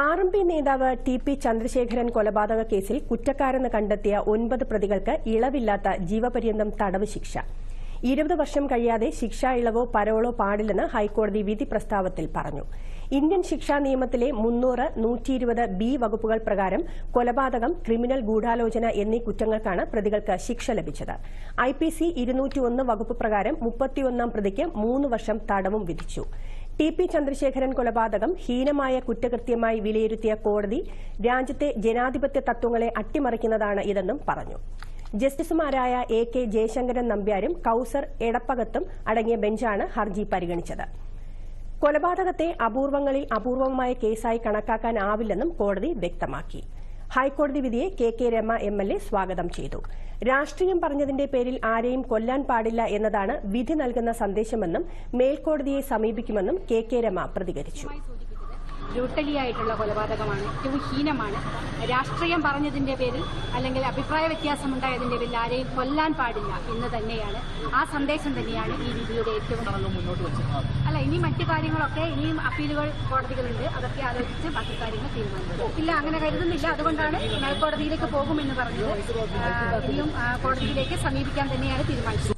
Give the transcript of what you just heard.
R M P നേതാവ് T P Chandrasekharan കൊലപാതക കേസിൽ കുറ്റക്കാരെന്ന് കണ്ടെത്തിയ ഒൻപത് പ്രതികൾക്ക് ഇളവില്ലാത്ത ജീവപര്യന്തം തടവ് ശിക്ഷ. ഇരുപത് വർഷം കഴിയാതെ ശിക്ഷാ ഇളവോ പരോളോ പാടില്ലെന്ന് ഹൈക്കോടതി വിധി പ്രസ്താവത്തിൽ പറഞ്ഞു. ഇന്ത്യൻ ശിക്ഷാ നിയമത്തിലെ മുന്നൂറ് നൂറ്റിയിരുപത് ബി വകുപ്പുകൾ പ്രകാരം കൊലപാതകം ക്രിമിനൽ ഗൂഢാലോചന എന്നീ കുറ്റങ്ങൾക്കാണ് പ്രതികൾക്ക് ശിക്ഷ ലഭിച്ചത്. ഐ പി സി ഇരുന്നൂറ്റിയൊന്ന് വകുപ്പ് പ്രകാരം മുപ്പത്തിയൊന്നാം പ്രതിക്ക് മൂന്ന് വർഷം തടവും വിധിച്ചു. ടി പി ചന്ദ്രശേഖരൻ കൊലപാതകം ഹീനമായ കുറ്റകൃത്യമായി വിലയിരുത്തിയ കോടതി രാജ്യത്തെ ജനാധിപത്യ തത്വങ്ങളെ അട്ടിമറിക്കുന്നതാണ് ഇതെന്നും പറഞ്ഞു. ജസ്റ്റിസുമാരായ എ കെ ജയശങ്കരൻ നമ്പ്യാരും കൌസർ എടപ്പകത്തും അടങ്ങിയ ബെഞ്ചാണ് ഹർജി പരിഗണിച്ചത്. കൊലപാതകത്തെ അപൂർവങ്ങളിൽ അപൂർവമായ കേസായി കണക്കാക്കാനാവില്ലെന്നും കോടതി വ്യക്തമാക്കി. ഹൈക്കോടതി വിധിയെ K K Rama M L A സ്വാഗതം ചെയ്തു. രാഷ്ട്രീയം പറഞ്ഞതിന്റെ പേരിൽ ആരെയും കൊല്ലാൻ പാടില്ല എന്നതാണ് വിധി നൽകുന്ന സന്ദേശമെന്നും മേൽക്കോടതിയെ സമീപിക്കുമെന്നും കെ കെ രമ പ്രതികരിച്ചു. ബ്രൂട്ടലി ആയിട്ടുള്ള കൊലപാതകമാണ്. ഏറ്റവും ഹീനമാണ്. രാഷ്ട്രീയം പറഞ്ഞതിന്റെ പേരിൽ അല്ലെങ്കിൽ അഭിപ്രായ വ്യത്യാസമുണ്ടായതിന്റെ പേരിൽ ആരെയും കൊല്ലാൻ പാടില്ല എന്ന് തന്നെയാണ് ആ സന്ദേശം തന്നെയാണ് ഈ വിധിയുടെ ഏറ്റവും അല്ല ഇനി മറ്റു കാര്യങ്ങളൊക്കെ ഇനിയും അപ്പീലുകൾ കോടതികളുണ്ട്. അതൊക്കെ ആലോചിച്ച് ബാക്കി കാര്യങ്ങൾ തീരുമാനിക്കും. ഇല്ല അങ്ങനെ കരുതുന്നില്ല. അതുകൊണ്ടാണ് മേൽക്കോടതിയിലേക്ക് പോകുമെന്ന് പറഞ്ഞത്. ഇനിയും കോടതിയിലേക്ക് സമീപിക്കാൻ തന്നെയാണ് തീരുമാനിച്ചത്.